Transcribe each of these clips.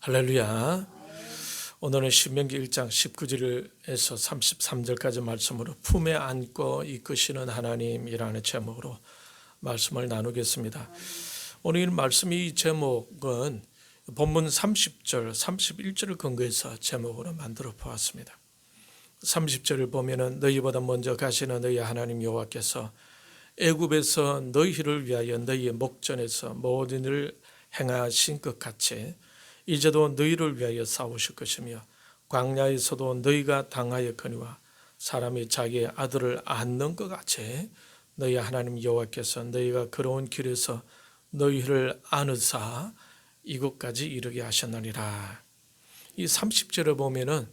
할렐루야. 오늘은 신명기 1장 19절에서 33절까지 말씀으로 품에 안고 이끄시는 하나님이라는 제목으로 말씀을 나누겠습니다. 오늘 이 말씀이 이 제목은 본문 30절, 31절을 근거해서 제목으로 만들어 보았습니다. 30절을 보면은 너희보다 먼저 가시는 너희 하나님 여호와께서 애굽에서 너희를 위하여 너희의 목전에서 모든 일을 행하신 것 같이 이제도 너희를 위하여 싸우실 것이며 광야에서도 너희가 당하였거니와 사람이 자기의 아들을 안는 것 같이 너희 하나님 여호와께서 너희가 걸어온 길에서 너희를 안으사 이곳까지 이르게 하셨느니라. 이 30절을 보면은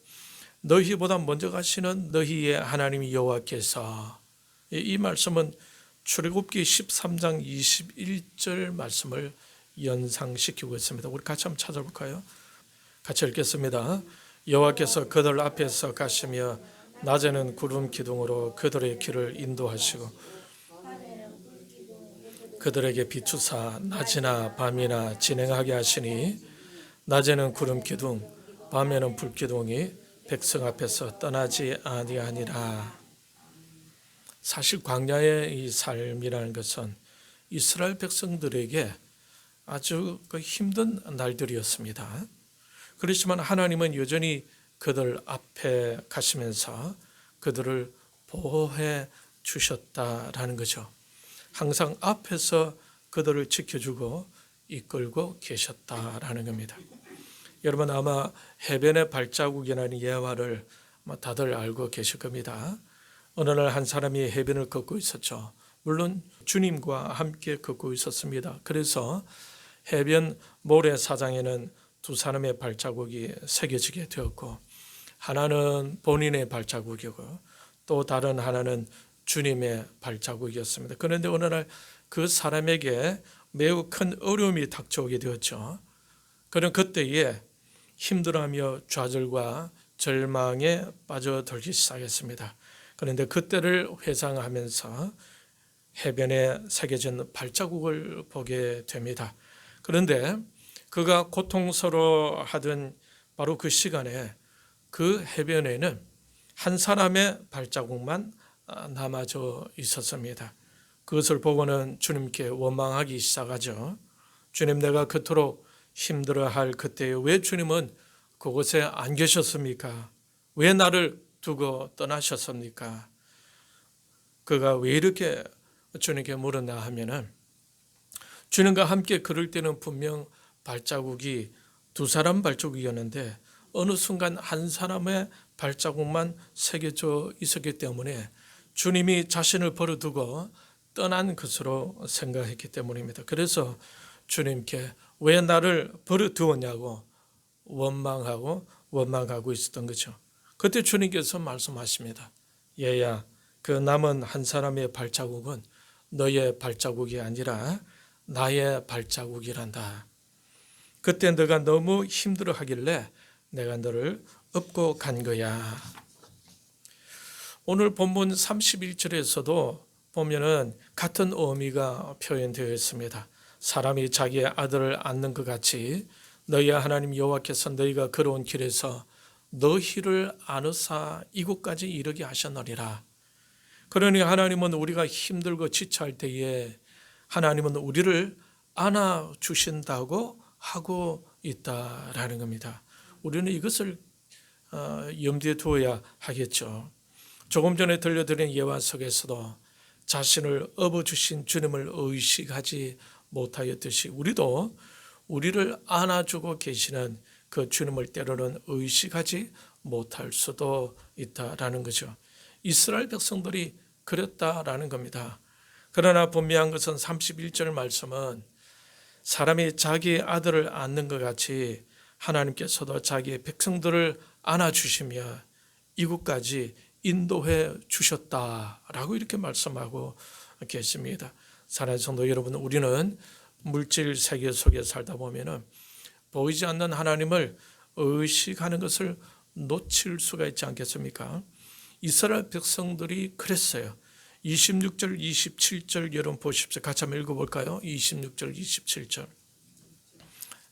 너희보다 먼저 가시는 너희의 하나님 여호와께서 이- 이 말씀은 출애굽기 13장 21절 말씀을 연상시키고 있습니다. 우리 같이 한번 찾아볼까요? 같이 읽겠습니다. 여호와께서 그들 앞에서 가시며 낮에는 구름 기둥으로 그들의 길을 인도하시고 그들에게 비추사 낮이나 밤이나 진행하게 하시니 낮에는 구름 기둥 밤에는 불 기둥이 백성 앞에서 떠나지 아니하니라. 사실 광야의 이 삶이라는 것은 이스라엘 백성들에게 아주 그 힘든 날들이었습니다. 그렇지만 하나님은 여전히 그들 앞에 가시면서 그들을 보호해 주셨다라는 거죠. 항상 앞에서 그들을 지켜주고 이끌고 계셨다라는 겁니다. 여러분 아마 해변의 발자국이라는 예화를 다들 알고 계실 겁니다. 어느 날 한 사람이 해변을 걷고 있었죠. 물론 주님과 함께 걷고 있었습니다. 그래서 해변 모래사장에는 두 사람의 발자국이 새겨지게 되었고 하나는 본인의 발자국이고 또 다른 하나는 주님의 발자국이었습니다. 그런데 어느 날 그 사람에게 매우 큰 어려움이 닥쳐오게 되었죠. 그런 그때에 힘들어하며 좌절과 절망에 빠져들기 시작했습니다. 그런데 그때를 회상하면서 해변에 새겨진 발자국을 보게 됩니다. 그런데 그가 고통스러워 하던 바로 그 시간에 그 해변에는 한 사람의 발자국만 아, 남아져 있었습니다. 그것을 보고는 주님께 원망하기 시작하죠. 주님 내가 그토록 힘들어할 그때에 왜 주님은 그곳에 안 계셨습니까? 왜 나를 두고 떠나셨습니까? 그가 왜 이렇게 주님께 물었나 하면은 주님과 함께 그럴 때는 분명 발자국이 두 사람 발자국이었는데 어느 순간 한 사람의 발자국만 새겨져 있었기 때문에 주님이 자신을 버려두고 떠난 것으로 생각했기 때문입니다. 그래서 주님께 왜 나를 버려두었냐고 원망하고 원망하고 있었던 거죠. 그때 주님께서 말씀하십니다. 얘야, 그 남은 한 사람의 발자국은 너의 발자국이 아니라 나의 발자국이란다. 그때 너가 너무 힘들어 하길래 내가 너를 업고 간 거야. 오늘 본문 31절에서도 보면은 같은 의미가 표현되어 있습니다. 사람이 자기의 아들을 안는 것 같이 너희 하나님 여호와께서 너희가 걸어온 길에서 너희를 안으사 이곳까지 이르게 하셨느니라. 그러니 하나님은 우리가 힘들고 지쳐할 때에 하나님은 우리를 안아 주신다고 하고 있다라는 겁니다. 우리는 이것을 어, 염두에 두어야 하겠죠. 조금 전에 들려드린 예화 속에서도 자신을 업어주신 주님을 의식하지 못하였듯이 우리도 우리를 안아주고 계시는 그 주님을 때로는 의식하지 못할 수도 있다라는 거죠. 이스라엘 백성들이 그랬다라는 겁니다. 그러나 분명한 것은 31절 말씀은 사람이 자기 아들을 안는 것 같이 하나님께서도 자기의 백성들을 안아주시며 이곳까지 인도해 주셨다라고 이렇게 말씀하고 계십니다. 사랑하는 성도 여러분, 우리는 물질 세계 속에 살다 보면은 보이지 않는 하나님을 의식하는 것을 놓칠 수가 있지 않겠습니까? 이스라엘 백성들이 그랬어요. 26절, 27절 여러분 보십시오. 같이 한번 읽어볼까요? 26절, 27절.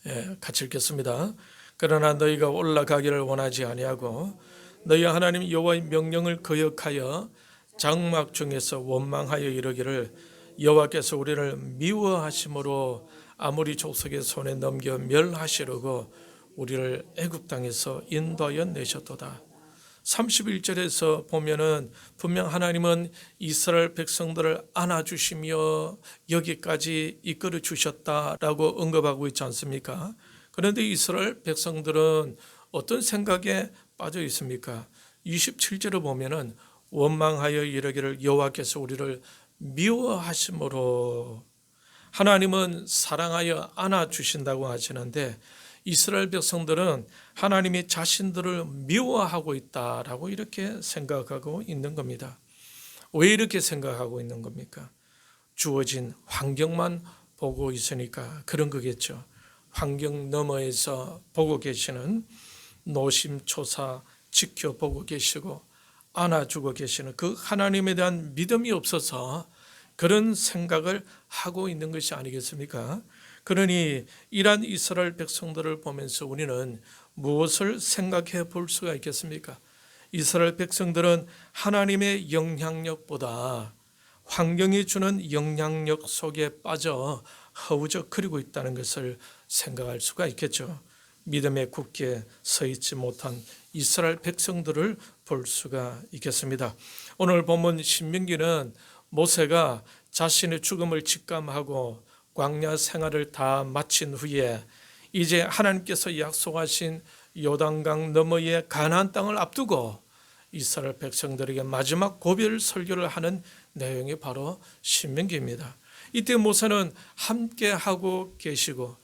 예, 같이 읽겠습니다. 그러나 너희가 올라가기를 원하지 아니하고 너희 하나님 여호와의 명령을 거역하여 장막 중에서 원망하여 이르기를 여호와께서 우리를 미워하심으로 아무리 족속의 손에 넘겨 멸하시려고 우리를 애굽 땅에서 인도하여 내셨도다. 31절에서 보면은 분명 하나님은 이스라엘 백성들을 안아주시며 여기까지 이끌어 주셨다라고 언급하고 있지 않습니까? 그런데 이스라엘 백성들은 어떤 생각에 빠져 있습니까? 27절을 보면은 원망하여 이르기를 여호와께서 우리를 미워하심으로 하나님은 사랑하여 안아 주신다고 하시는데 이스라엘 백성들은 하나님이 자신들을 미워하고 있다라고 이렇게 생각하고 있는 겁니다. 왜 이렇게 생각하고 있는 겁니까? 주어진 환경만 보고 있으니까 그런 거겠죠. 환경 너머에서 보고 계시는 노심초사 지켜보고 계시고 안아주고 계시는 그 하나님에 대한 믿음이 없어서 그런 생각을 하고 있는 것이 아니겠습니까? 그러니 이러한 이스라엘 백성들을 보면서 우리는 무엇을 생각해 볼 수가 있겠습니까? 이스라엘 백성들은 하나님의 영향력보다 환경이 주는 영향력 속에 빠져 허우적거리고 있다는 것을 생각할 수가 있겠죠. 믿음에 굳게 서 있지 못한 이스라엘 백성들을 볼 수가 있겠습니다. 오늘 본문 신명기는 모세가 자신의 죽음을 직감하고 광야 생활을 다 마친 후에 이제 하나님께서 약속하신 요단강 너머의 가나안 땅을 앞두고 이스라엘 백성들에게 마지막 고별 설교를 하는 내용이 바로 신명기입니다. 이때 모세는 함께 하고 계시고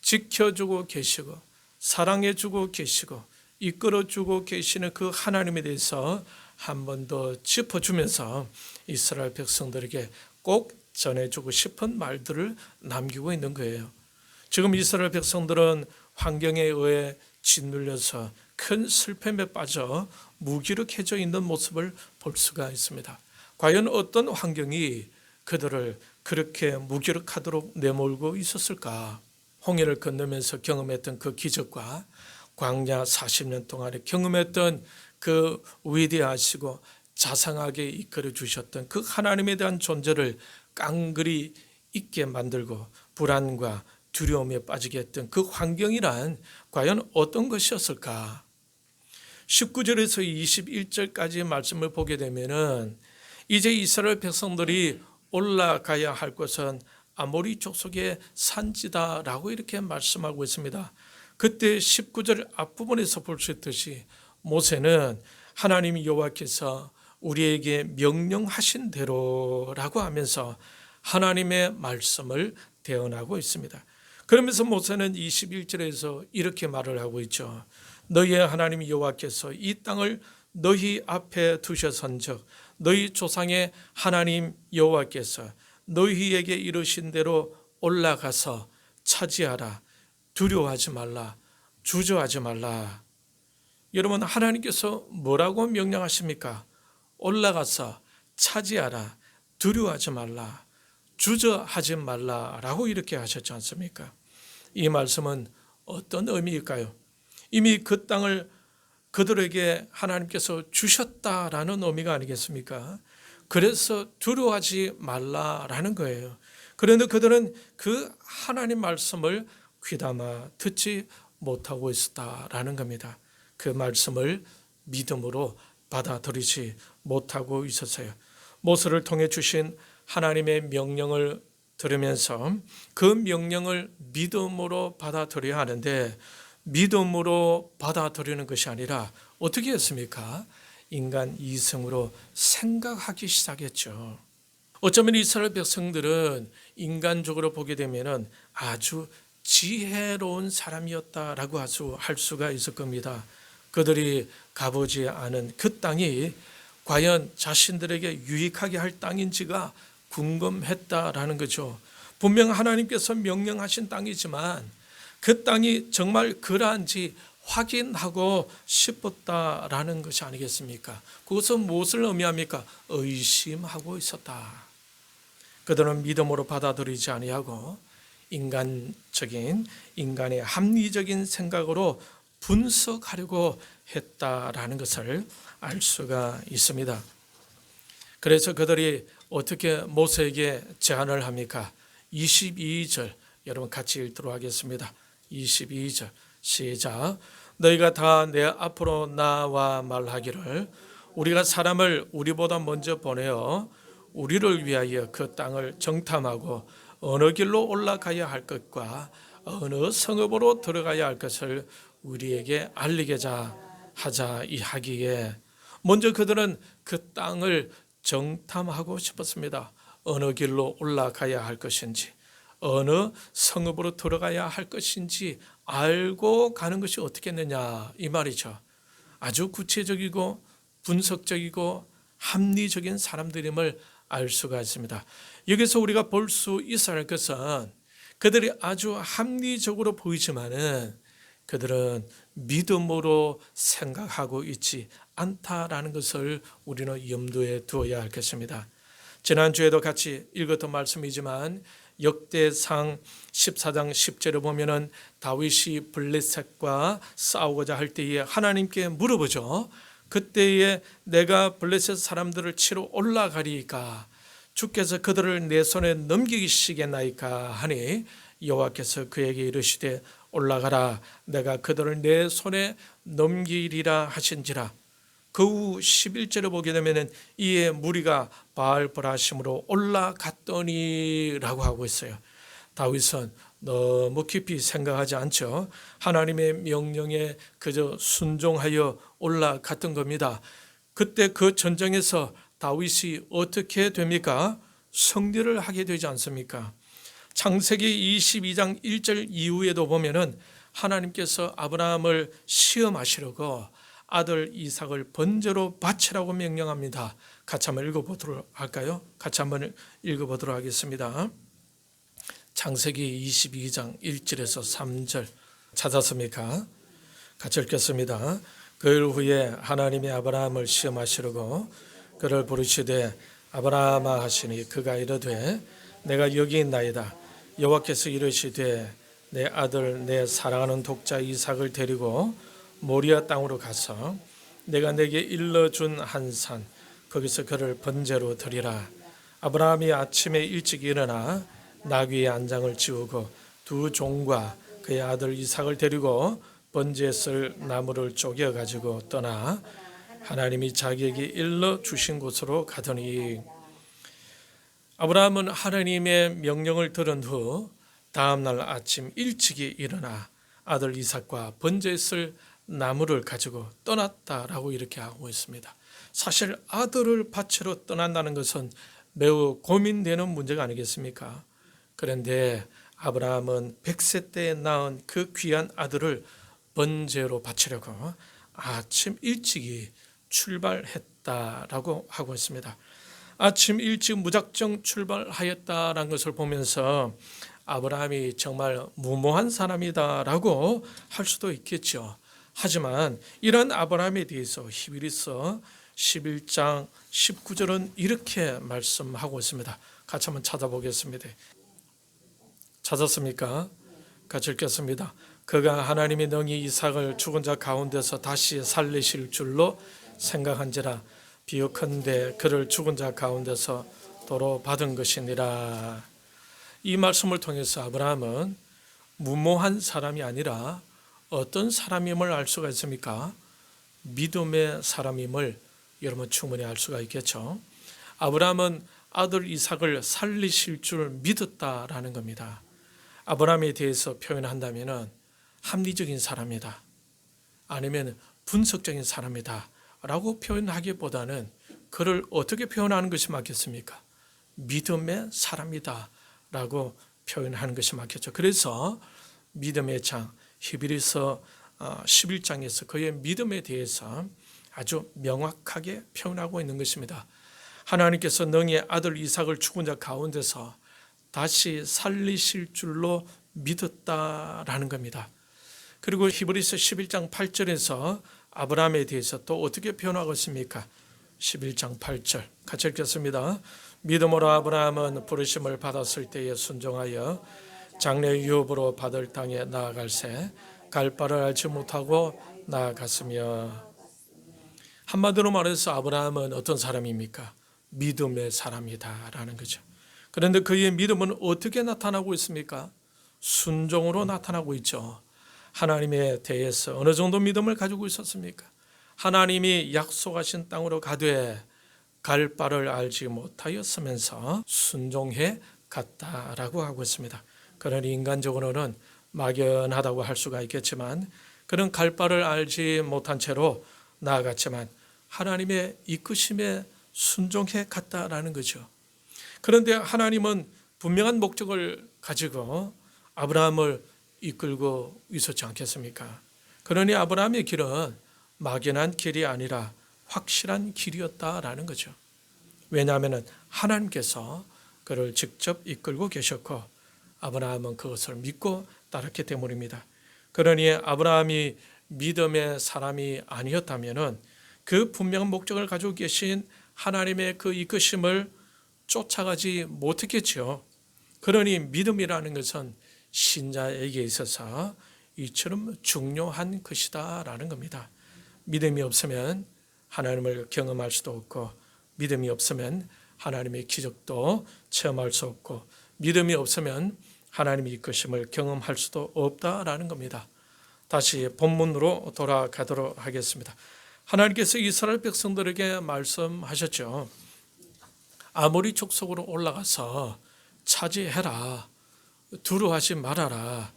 지켜주고 계시고 사랑해 주고 계시고 이끌어 주고 계시는 그 하나님에 대해서 한 번 더 짚어 주면서 이스라엘 백성들에게 꼭 전해주고 싶은 말들을 남기고 있는 거예요. 지금 이스라엘 백성들은 환경에 의해 짓눌려서 큰 슬픔에 빠져 무기력해져 있는 모습을 볼 수가 있습니다. 과연 어떤 환경이 그들을 그렇게 무기력하도록 내몰고 있었을까? 홍해를 건너면서 경험했던 그 기적과 광야 40년 동안에 경험했던 그 위대하시고 자상하게 이끌어 주셨던 그 하나님에 대한 존재를 깡그리 있게 만들고 불안과 두려움에 빠지게 했던 그 환경이란 과연 어떤 것이었을까? 19절에서 21절까지의 말씀을 보게 되면은 이제 이스라엘 백성들이 올라가야 할 것은 아모리 족속의 산지다라고 이렇게 말씀하고 있습니다. 그때 19절 앞부분에서 볼 수 있듯이 모세는 하나님 여호와께서 우리에게 명령하신 대로라고 하면서 하나님의 말씀을 대언하고 있습니다. 그러면서 모세는 21절에서 이렇게 말을 하고 있죠. 너희의 하나님 여호와께서 이 땅을 너희 앞에 두셔선즉 너희 조상의 하나님 여호와께서 너희에게 이르신 대로 올라가서 차지하라 두려워하지 말라 주저하지 말라 여러분 하나님께서 뭐라고 명령하십니까? 올라가서 차지하라 두려워하지 말라 주저하지 말라라고 이렇게 하셨지 않습니까? 이 말씀은 어떤 의미일까요? 이미 그 땅을 그들에게 하나님께서 주셨다라는 의미가 아니겠습니까? 그래서 두려워하지 말라라는 거예요. 그런데 그들은 그 하나님 말씀을 귀담아 듣지 못하고 있었다라는 겁니다. 그 말씀을 믿음으로 받아들이지 못하고 있었어요. 모세를 통해 주신 하나님의 명령을 들으면서 그 명령을 믿음으로 받아들여야 하는데 믿음으로 받아들이는 것이 아니라 어떻게 했습니까? 인간 이성으로 생각하기 시작했죠. 어쩌면 이스라엘 백성들은 인간적으로 보게 되면은 아주 지혜로운 사람이었다라고 할 수가 있을 겁니다. 그들이 가보지 않은 그 땅이 과연 자신들에게 유익하게 할 땅인지가 궁금했다라는 거죠. 분명 하나님께서 명령하신 땅이지만 그 땅이 정말 그러한지 확인하고 싶었다라는 것이 아니겠습니까? 그것은 무엇을 의미합니까? 의심하고 있었다. 그들은 믿음으로 받아들이지 아니하고 인간적인 인간의 합리적인 생각으로 분석하려고 했다라는 것을 알 수가 있습니다. 그래서 그들이 어떻게 모세에게 제안을 합니까? 22절 여러분 같이 읽도록 하겠습니다. 22절 시작 너희가 다 내 앞으로 나와 말하기를 우리가 사람을 우리보다 먼저 보내어 우리를 위하여 그 땅을 정탐하고 어느 길로 올라가야 할 것과 어느 성읍으로 들어가야 할 것을 우리에게 알리게자 하자 이 하기에 먼저 그들은 그 땅을 정탐하고 싶었습니다. 어느 길로 올라가야 할 것인지 어느 성읍으로 들어가야 할 것인지 알고 가는 것이 어떻겠느냐 이 말이죠. 아주 구체적이고 분석적이고 합리적인 사람들임을 알 수가 있습니다. 여기서 우리가 볼 수 있어야 할 것은 그들이 아주 합리적으로 보이지만은 그들은 믿음으로 생각하고 있지 않다라는 것을 우리는 염두에 두어야 할 것입니다. 지난주에도 같이 읽었던 말씀이지만 역대상 14장 10절을 보면은 다윗이 블레셋과 싸우고자 할 때에 하나님께 물어보죠. 그때에 내가 블레셋 사람들을 치러 올라가리까 주께서 그들을 내 손에 넘기시겠나이까 하니 여호와께서 그에게 이르시되 올라가라 내가 그들을 내 손에 넘기리라 하신지라 그 후 11절을 보게 되면은 이에 무리가 바알 브라심으로 올라갔더니라고 하고 있어요. 다윗은 너무 깊이 생각하지 않죠. 하나님의 명령에 그저 순종하여 올라갔던 겁니다. 그때 그 전쟁에서 다윗이 어떻게 됩니까? 승리를 하게 되지 않습니까? 창세기 22장 1절 이후에도 보면은 하나님께서 아브라함을 시험하시려고 아들 이삭을 번제로 바치라고 명령합니다. 같이 한번 읽어보도록 할까요? 같이 한번 읽어보도록 하겠습니다. 창세기 22장 1절에서 3절 찾았습니까? 같이 읽겠습니다. 그일 후에 하나님이 아브라함을 시험하시려고 그를 부르시되 아브라함아 하시니 그가 이르되 내가 여기 있나이다. 여호와께서 이르시되 내 아들 내 사랑하는 독자 이삭을 데리고 모리아 땅으로 가서 내가 내게 일러준 한 산 거기서 그를 번제로 드리라. 아브라함이 아침에 일찍 일어나 나귀의 안장을 지우고 두 종과 그의 아들 이삭을 데리고 번제에 쓸 나무를 쪼개 가지고 떠나 하나님이 자기에게 일러 주신 곳으로 가더니 아브라함은 하나님의 명령을 들은 후 다음 날 아침 일찍이 일어나 아들 이삭과 번제에 쓸 나무를 가지고 떠났다라고 이렇게 하고 있습니다. 사실 아들을 바치러 떠난다는 것은 매우 고민되는 문제가 아니겠습니까? 그런데 아브라함은 100세 때에 낳은 그 귀한 아들을 번제로 바치려고 아침 일찍이 출발했다라고 하고 있습니다. 아침 일찍 무작정 출발하였다라는 것을 보면서 아브라함이 정말 무모한 사람이다라고 할 수도 있겠죠. 하지만 이런 아브라함에 대해서 히브리서 11장 19절은 이렇게 말씀하고 있습니다. 같이 한번 찾아보겠습니다. 찾았습니까? 같이 읽겠습니다. 그가 하나님이 능히 이삭을 죽은 자 가운데서 다시 살리실 줄로 생각한지라 비유컨대 그를 죽은 자 가운데서 도로 받은 것이니라. 이 말씀을 통해서 아브라함은 무모한 사람이 아니라 어떤 사람임을 알 수가 있습니까? 믿음의 사람임을 여러분 충분히 알 수가 있겠죠. 아브라함은 아들 이삭을 살리실 줄 믿었다라는 겁니다. 아브라함에 대해서 표현한다면은 합리적인 사람이다. 아니면 분석적인 사람이다. 라고 표현하기보다는 그를 어떻게 표현하는 것이 맞겠습니까? 믿음의 사람이다. 라고 표현하는 것이 맞겠죠. 그래서 믿음의 장, 히브리서 11장에서 어, 그의 믿음에 대해서 아주 명확하게 표현하고 있는 것입니다. 하나님께서 능히 아들 이삭을 죽은 자 가운데서 다시 살리실 줄로 믿었다라는 겁니다. 그리고 히브리서 11장 8절에서 아브라함에 대해서 또 어떻게 표현하고 있습니까? 11장 8절 같이 읽겠습니다. 믿음으로 아브라함은 부르심을 받았을 때에 순종하여 장래 유업으로 받을 땅에 나아갈새 갈 바를 알지 못하고 나아갔으며 한마디로 말해서 아브라함은 어떤 사람입니까? 믿음의 사람이다라는 거죠. 그런데 그의 믿음은 어떻게 나타나고 있습니까? 순종으로 나타나고 있죠. 하나님에 대해서 어느 정도 믿음을 가지고 있었습니까? 하나님이 약속하신 땅으로 가되 갈 바를 알지 못하였으면서 순종해 갔다라고 하고 있습니다. 그러니 인간적으로는 막연하다고 할 수가 있겠지만 그런 갈 바를 알지 못한 채로 나아갔지만 하나님의 이끄심에 순종해 갔다라는 거죠. 그런데 하나님은 분명한 목적을 가지고 아브라함을 이끌고 있었지 않겠습니까? 그러니 아브라함의 길은 막연한 길이 아니라 확실한 길이었다라는 거죠. 왜냐하면 하나님께서 그를 직접 이끌고 계셨고 아브라함은 그것을 믿고 따랐기 때문입니다. 그러니 아브라함이 믿음의 사람이 아니었다면은 그 분명한 목적을 가지고 계신 하나님의 그 이끄심을 쫓아가지 못했겠지요. 그러니 믿음이라는 것은 신자에게 있어서 이처럼 중요한 것이다라는 겁니다. 믿음이 없으면 하나님을 경험할 수도 없고 믿음이 없으면 하나님의 기적도 체험할 수 없고 믿음이 없으면 하나님의 이끄심을 경험할 수도 없다라는 겁니다. 다시 본문으로 돌아가도록 하겠습니다. 하나님께서 이스라엘 백성들에게 말씀하셨죠. 아모리 족속으로 올라가서 차지해라. 두루하지 말아라.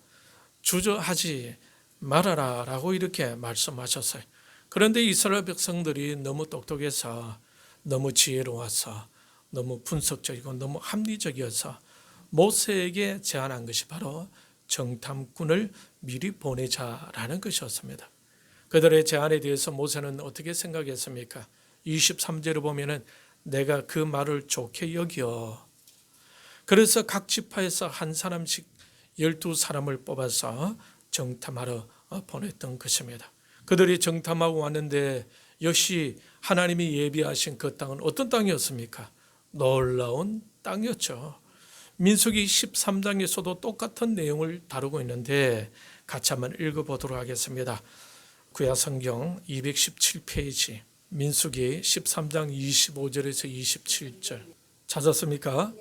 주저하지 말아라 라고 이렇게 말씀하셨어요. 그런데 이스라엘 백성들이 너무 똑똑해서 너무 지혜로워서 너무 분석적이고 너무 합리적이어서 모세에게 제안한 것이 바로 정탐꾼을 미리 보내자라는 것이었습니다. 그들의 제안에 대해서 모세는 어떻게 생각했습니까? 23절을 보면은 내가 그 말을 좋게 여겨. 그래서 각 지파에서 한 사람씩 열두 사람을 뽑아서 정탐하러 보냈던 것입니다. 그들이 정탐하고 왔는데 역시 하나님이 예비하신 그 땅은 어떤 땅이었습니까? 놀라운 땅이었죠. 민수기 13장에서도 똑같은 내용을 다루고 있는데 같이 한번 읽어보도록 하겠습니다. 구약 성경 217페이지 민수기 13장 25절에서 27절 찾았습니까?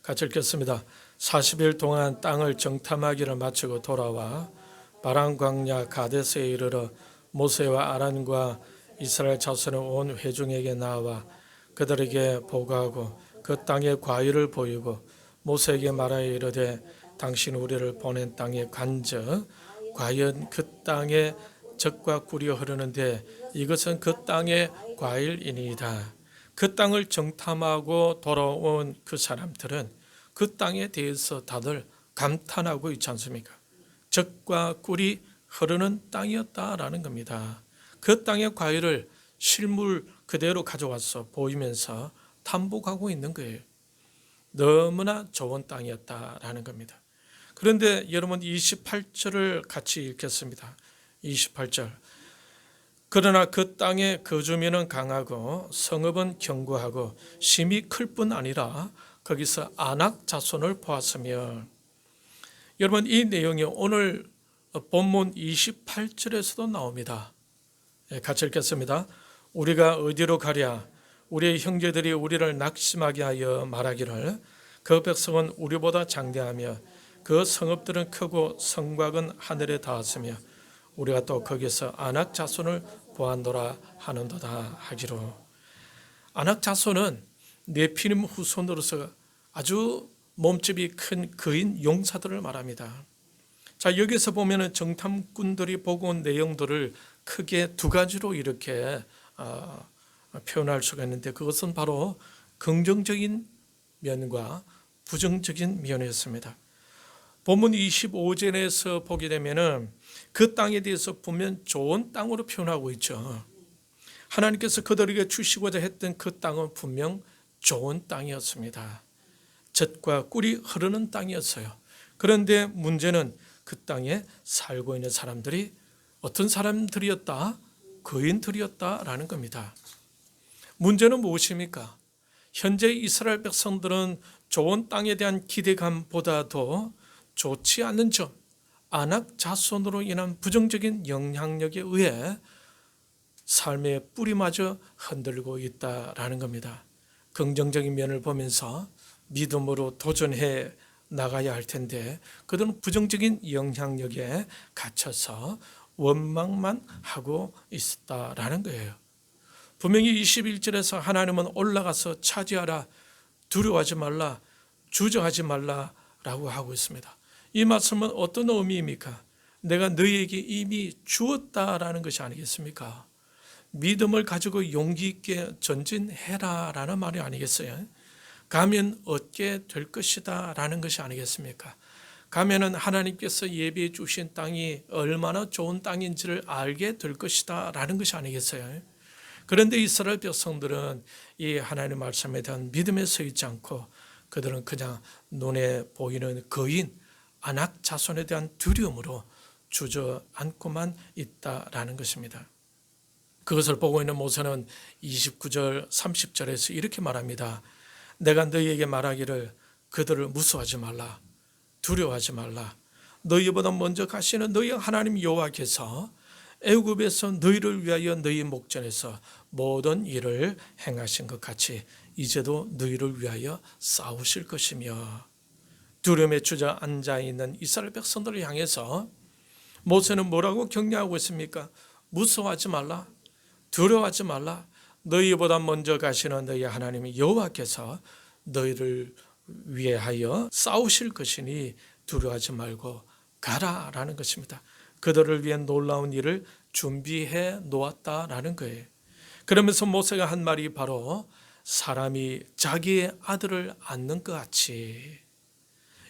같이 읽겠습니다. 40일 동안 땅을 정탐하기를 마치고 돌아와 바람 광야 가데스에 이르러 모세와 아란과 이스라엘 자손의 온 회중에게 나와 그들에게 보고하고 그 땅의 과일을 보이고 모세에게 말하여 이르되 당신 우리를 보낸 땅의 간적 과연 그 땅에 적과 꿀이 흐르는데 이것은 그 땅의 과일이니이다. 그 땅을 정탐하고 돌아온 그 사람들은 그 땅에 대해서 다들 감탄하고 있지 않습니까? 적과 꿀이 흐르는 땅이었다라는 겁니다. 그 땅의 과일을 실물 그대로 가져와서 보이면서 탐복하고 있는 거예요. 너무나 좋은 땅이었다라는 겁니다. 그런데 여러분 28절을 같이 읽겠습니다. 28절. 그러나 그 땅의 거주민은 강하고 성읍은 견고하고 심이 클 뿐 아니라 거기서 안악 자손을 보았으며 여러분 이 내용이 오늘 본문 28절에서도 나옵니다. 예, 같이 읽겠습니다. 우리가 어디로 가랴? 우리의 형제들이 우리를 낙심하게 하여 말하기를 그 백성은 우리보다 장대하며 그 성읍들은 크고 성곽은 하늘에 닿았으며 우리가 또 거기서 안악 자손을 보았노라 하는도다 하기로 안악 자손은 네피림 후손으로서 아주 몸집이 큰 거인 용사들을 말합니다. 자 여기서 보면은 정탐꾼들이 보고 온 내용들을 크게 두 가지로 이렇게 어, 표현할 수가 있는데 그것은 바로 긍정적인 면과 부정적인 면이었습니다. 본문 25절에서 보게 되면은 그 땅에 대해서 보면 좋은 땅으로 표현하고 있죠. 하나님께서 그들에게 주시고자 했던 그 땅은 분명 좋은 땅이었습니다. 젖과 꿀이 흐르는 땅이었어요. 그런데 문제는 그 땅에 살고 있는 사람들이 어떤 사람들이었다? 거인들이었다라는 겁니다. 문제는 무엇입니까? 현재 이스라엘 백성들은 좋은 땅에 대한 기대감보다도 좋지 않은 점, 안악 자손으로 인한 부정적인 영향력에 의해 삶의 뿌리마저 흔들고 있다라는 겁니다. 긍정적인 면을 보면서 믿음으로 도전해 나가야 할 텐데 그들은 부정적인 영향력에 갇혀서 원망만 하고 있었다라는 거예요. 분명히 21절에서 하나님은 올라가서 차지하라 두려워하지 말라 주저하지 말라라고 하고 있습니다. 이 말씀은 어떤 의미입니까? 내가 너희에게 이미 주었다라는 것이 아니겠습니까? 믿음을 가지고 용기 있게 전진해라라는 말이 아니겠어요? 가면 얻게 될 것이다라는 것이 아니겠습니까? 가면은 하나님께서 예비해 주신 땅이 얼마나 좋은 땅인지를 알게 될 것이다라는 것이 아니겠어요? 그런데 이스라엘 백성들은 이 하나님의 말씀에 대한 믿음에 서 있지 않고 그들은 그냥 눈에 보이는 거인 안악 자손에 대한 두려움으로 주저앉고만 있다라는 것입니다. 그것을 보고 있는 모세는 29절 30절에서 이렇게 말합니다. 내가 너희에게 말하기를 그들을 무서워하지 말라 두려워하지 말라 너희보다 먼저 가시는 너희 하나님 여호와께서 애굽에서 너희를 위하여 너희 목전에서 모든 일을 행하신 것 같이 이제도 너희를 위하여 싸우실 것이며 두려움에 주저 앉아 있는 이스라엘 백성들을 향해서 모세는 뭐라고 격려하고 있습니까? 무서워하지 말라 두려워하지 말라. 너희보다 먼저 가시는 너희 하나님 여호와께서 너희를 위하여 싸우실 것이니 두려워하지 말고 가라라는 것입니다. 그들을 위한 놀라운 일을 준비해 놓았다라는 거예요. 그러면서 모세가 한 말이 바로 사람이 자기의 아들을 안는 것 같이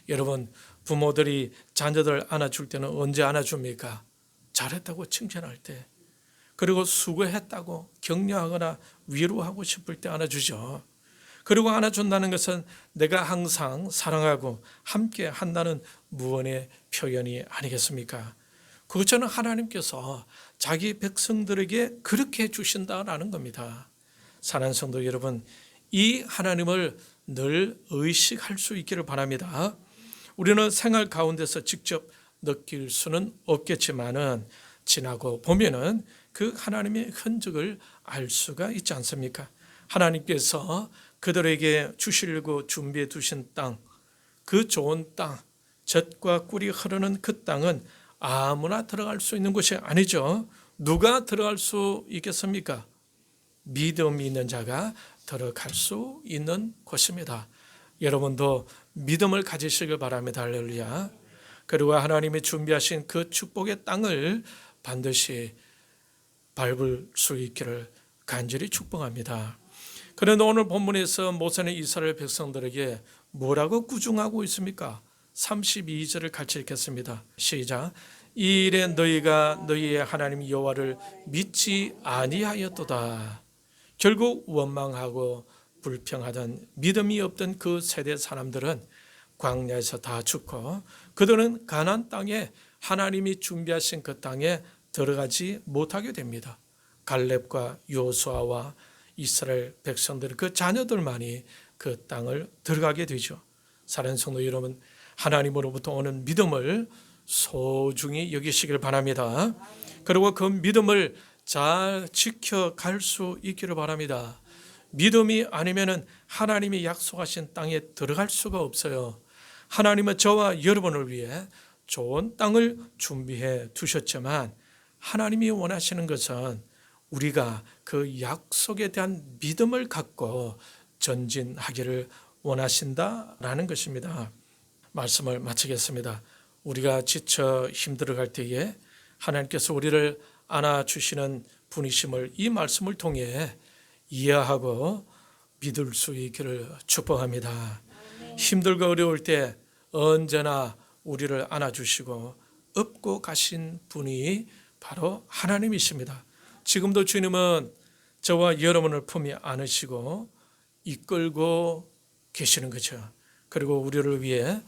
여러분 부모들이 자녀들 안아줄 때는 언제 안아줍니까? 잘했다고 칭찬할 때 그리고 수고했다고 격려하거나 위로하고 싶을 때 안아주죠. 그리고 안아준다는 것은 내가 항상 사랑하고 함께 한다는 무언의 표현이 아니겠습니까? 그것처럼 하나님께서 자기 백성들에게 그렇게 주신다라는 겁니다. 사랑하는 성도 여러분, 이 하나님을 늘 의식할 수 있기를 바랍니다. 우리는 생활 가운데서 직접 느낄 수는 없겠지만은 지나고 보면은 그 하나님의 흔적을 알 수가 있지 않습니까? 하나님께서 그들에게 주시려고 준비해 두신 땅, 그 좋은 땅, 젖과 꿀이 흐르는 그 땅은 아무나 들어갈 수 있는 곳이 아니죠. 누가 들어갈 수 있겠습니까? 믿음이 있는 자가 들어갈 수 있는 곳입니다. 여러분도 믿음을 가지시길 바랍니다. 할렐루야. 그리고 하나님이 준비하신 그 축복의 땅을 반드시 밟을 수 있기를 간절히 축복합니다. 그런데 오늘 본문에서 모세는 이스라엘 백성들에게 뭐라고 구중하고 있습니까? 32절을 같이 읽겠습니다. 시작. 이 일에 너희가 너희의 하나님 여호와를 믿지 아니하였도다. 결국 원망하고 불평하던 믿음이 없던 그 세대 사람들은 광야에서 다 죽고 그들은 가나안 땅에 하나님이 준비하신 그 땅에 들어가지 못하게 됩니다. 갈렙과 요수아와 이스라엘 백성들 그 자녀들만이 그 땅을 들어가게 되죠. 사랑 성도 여러분, 하나님으로부터 오는 믿음을 소중히 여기시길 바랍니다. 그리고 그 믿음을 잘 지켜갈 수 있기를 바랍니다. 믿음이 아니면은 하나님이 약속하신 땅에 들어갈 수가 없어요. 하나님은 저와 여러분을 위해 좋은 땅을 준비해 두셨지만 하나님이 원하시는 것은 우리가 그 약속에 대한 믿음을 갖고 전진하기를 원하신다라는 것입니다. 말씀을 마치겠습니다. 우리가 지쳐 힘들어갈 때에 하나님께서 우리를 안아주시는 분이심을 이 말씀을 통해 이해하고 믿을 수 있기를 축복합니다. 힘들고 어려울 때 언제나 우리를 안아주시고 업고 가신 분이 바로 하나님이십니다. 지금도 주님은 저와 여러분을 품에 안으시고 이끌고 계시는 거죠. 그리고 우리를 위해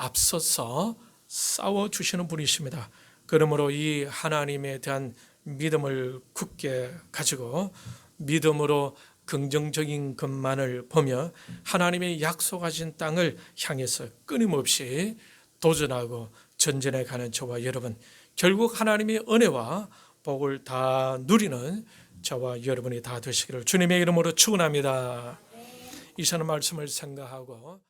앞서서 싸워 주시는 분이십니다. 그러므로 이 하나님에 대한 믿음을 굳게 가지고 믿음으로 긍정적인 것만을 보며 하나님의 약속하신 땅을 향해서 끊임없이 도전하고 전진해 가는 저와 여러분 결국 하나님의 은혜와 복을 다 누리는 저와 여러분이 다 되시기를 주님의 이름으로 축원합니다. 이사는 말씀을 생각하고